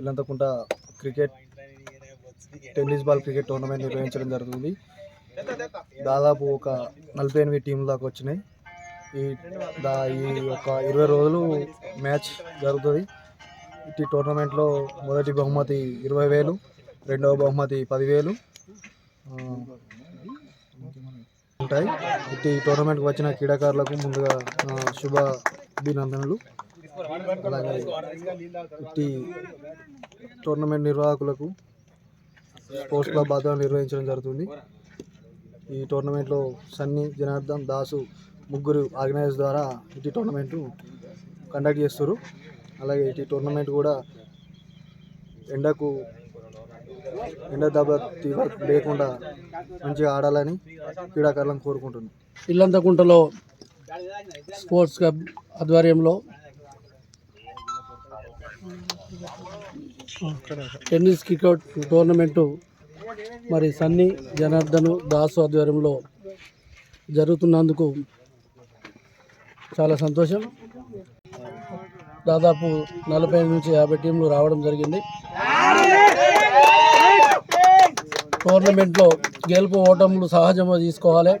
Illanthakunta cricket tennis ball cricket tournament నిర్వహించడం జరుగుతుంది. దాదాపు ఒక నలభై ఎనిమిది టీంల దాకా వచ్చినాయి. ఈ దా ఈ ఒక ఇరవై రోజులు మ్యాచ్ జరుగుతుంది. ఈ టోర్నమెంట్లో మొదటి బహుమతి ఇరవై వేలు రెండవ బహుమతి పదివేలు ఉంటాయి. ఇట్టి టోర్నమెంట్కి వచ్చిన క్రీడాకారులకు ముందుగా శుభాభినందనలు. అలాగే ఇట్టి టోర్నమెంట్ నిర్వాహకులకు స్పోర్ట్స్ క్లబ్ ఆధ్వర్యంలో నిర్వహించడం జరుగుతుంది. ఈ టోర్నమెంట్లో సన్నీ జనార్దన్ దాసు ముగ్గురు ఆర్గనైజర్స్ ద్వారా ఇటు టోర్నమెంట్ కండక్ట్ చేస్తారు అలాగే ఇటు టోర్నమెంట్ కూడా ఎండకు ఎండ దెబ్బ తీవ్ర లేకుండా మంచిగా ఆడాలని క్రీడాకారులను కోరుకుంటున్నాను ఇల్లంతకుంటలో స్పోర్ట్స్ క్లబ్ ఆధ్వర్యంలో టెన్నిస్ క్రికెట్ టోర్నమెంటు మరి సన్నీ జనార్దను దాసు ఆధ్వర్యంలో జరుగుతున్నందుకు చాలా సంతోషం. దాదాపు నలభై నుంచి యాభై టీంలు రావడం జరిగింది. టోర్నమెంట్లో గెలుపు ఓటములు సహజంగా తీసుకోవాలి.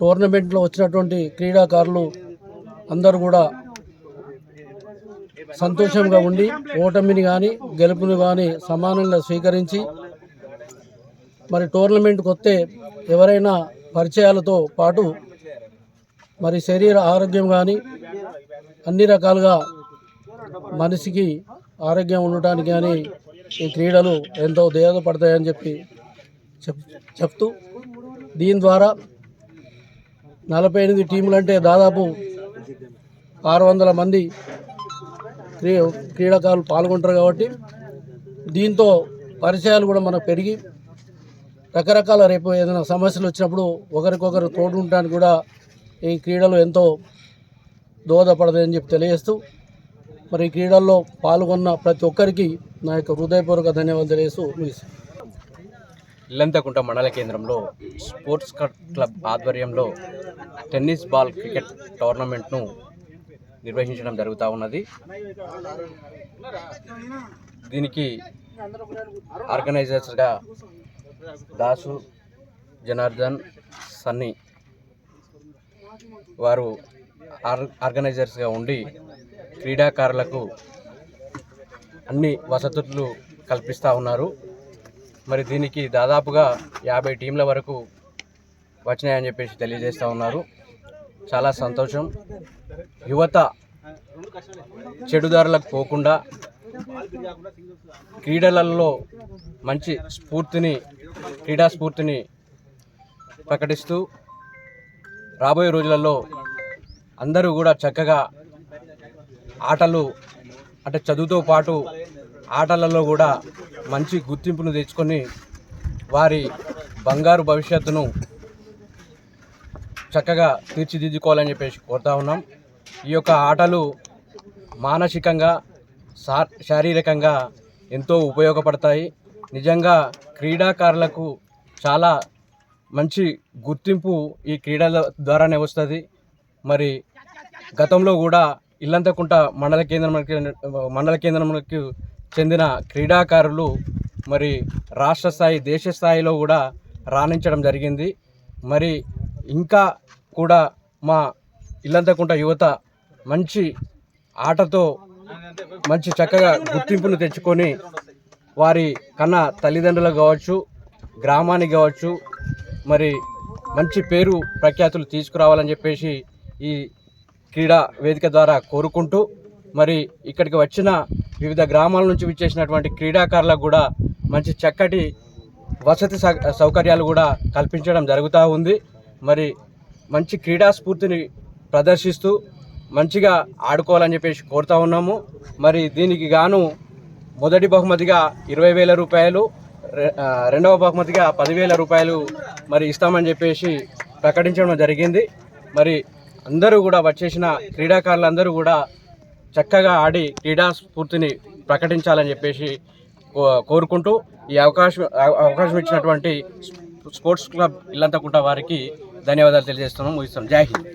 టోర్నమెంట్లో వచ్చినటువంటి క్రీడాకారులు అందరూ కూడా సంతోషంగా ఉండి ఓటమిని కానీ గెలుపుని కానీ సమానంగా స్వీకరించి మరి టోర్నమెంట్కి వస్తే ఎవరైనా పరిచయాలతో పాటు మరి శరీర ఆరోగ్యం కానీ అన్ని రకాలుగా మనిషికి ఆరోగ్యం ఉండటానికి కానీ ఈ క్రీడలు ఎంతో దోహదపడతాయని చెప్పి చెప్ చెప్తూ దీని ద్వారా నలభై ఎనిమిది టీములు అంటే దాదాపు ఆరు వందల మంది క్రీ క్రీడాకారులు పాల్గొంటారు కాబట్టి దీంతో పరిచయాలు కూడా మనకు పెరిగి రకరకాల రేపు ఏదైనా సమస్యలు వచ్చినప్పుడు ఒకరికొకరు తోడు ఉండడానికి కూడా ఈ క్రీడలు ఎంతో దోహదపడదని చెప్పి తెలియజేస్తూ మరి ఈ క్రీడల్లో పాల్గొన్న ప్రతి ఒక్కరికి నా యొక్క హృదయపూర్వక ధన్యవాదాలు తెలియజేస్తూ ముగిస్తాను ఇల్లంతకుంట మండల కేంద్రంలో స్పోర్ట్స్ క్లబ్ ఆధ్వర్యంలో టెన్నిస్ బాల్ క్రికెట్ టోర్నమెంట్ను నిర్వహించడం జరుగుతూ ఉన్నది. దీనికి ఆర్గనైజర్స్గా దాసు జనార్దన్ సన్నీ వారు ఆర్ ఆర్గనైజర్స్గా ఉండి క్రీడాకారులకు అన్ని వసతులు కల్పిస్తూ ఉన్నారు. మరి దీనికి దాదాపుగా యాభై టీంల వరకు వచ్చినాయని చెప్పేసి తెలియజేస్తూ ఉన్నారు. చాలా సంతోషం. యువత చెడుదారులకు పోకుండా క్రీడలలో మంచి స్ఫూర్తిని క్రీడా స్ఫూర్తిని ప్రకటిస్తూ రాబోయే రోజులలో అందరూ కూడా చక్కగా ఆటలు అంటే చదువుతో పాటు ఆటలలో కూడా మంచి గుర్తింపును తెచ్చుకొని వారి బంగారు భవిష్యత్తును చక్కగా తీర్చిదిద్దుకోవాలని చెప్పేసి కోరుతా ఉన్నాం. ఈ యొక్క ఆటలు మానసికంగా శా శారీరకంగా ఎంతో ఉపయోగపడతాయి. నిజంగా క్రీడాకారులకు చాలా మంచి గుర్తింపు ఈ క్రీడల ద్వారానే వస్తుంది. మరి గతంలో కూడా ఇల్లంతకుంట మండల కేంద్రంకి మండల కేంద్రంకి చెందిన క్రీడాకారులు మరి రాష్ట్ర స్థాయి దేశ స్థాయిలో కూడా రాణించడం జరిగింది. మరి ఇంకా కూడా మా ఇల్లంతకుంట యువత మంచి ఆటతో మంచి చక్కగా గుర్తింపును తెచ్చుకొని వారి కన్నా తల్లిదండ్రులకు కావచ్చు గ్రామానికి కావచ్చు మరి మంచి పేరు ప్రఖ్యాతులు తీసుకురావాలని చెప్పేసి ఈ క్రీడా వేదిక ద్వారా కోరుకుంటూ మరి ఇక్కడికి వచ్చిన వివిధ గ్రామాల నుంచి విచ్చేసినటువంటి క్రీడాకారులకు కూడా మంచి చక్కటి వసతి సౌ- సౌకర్యాలు కూడా కల్పించడం జరుగుతూ ఉంది. మరి మంచి క్రీడా స్ఫూర్తిని ప్రదర్శిస్తూ మంచిగా ఆడుకోవాలని చెప్పేసి కోరుతా ఉన్నాము. మరి దీనికి గాను మొదటి బహుమతిగా ఇరవై వేల రూపాయలు రెండవ బహుమతిగా పదివేల రూపాయలు మరి ఇస్తామని చెప్పేసి ప్రకటించడం జరిగింది. మరి అందరూ కూడా వచ్చేసిన క్రీడాకారులందరూ కూడా చక్కగా ఆడి క్రీడా స్ఫూర్తిని ప్రకటించాలని చెప్పేసి కో- కోరుకుంటూ ఈ అవకాశం అవకాశం ఇచ్చినటువంటి స్పోర్ట్స్ క్లబ్ ఇల్లంతకుంట వారికి ధన్యవాదాలు తెలియజేస్తున్నాం. ముగిస్తున్నాం. జై హింద్.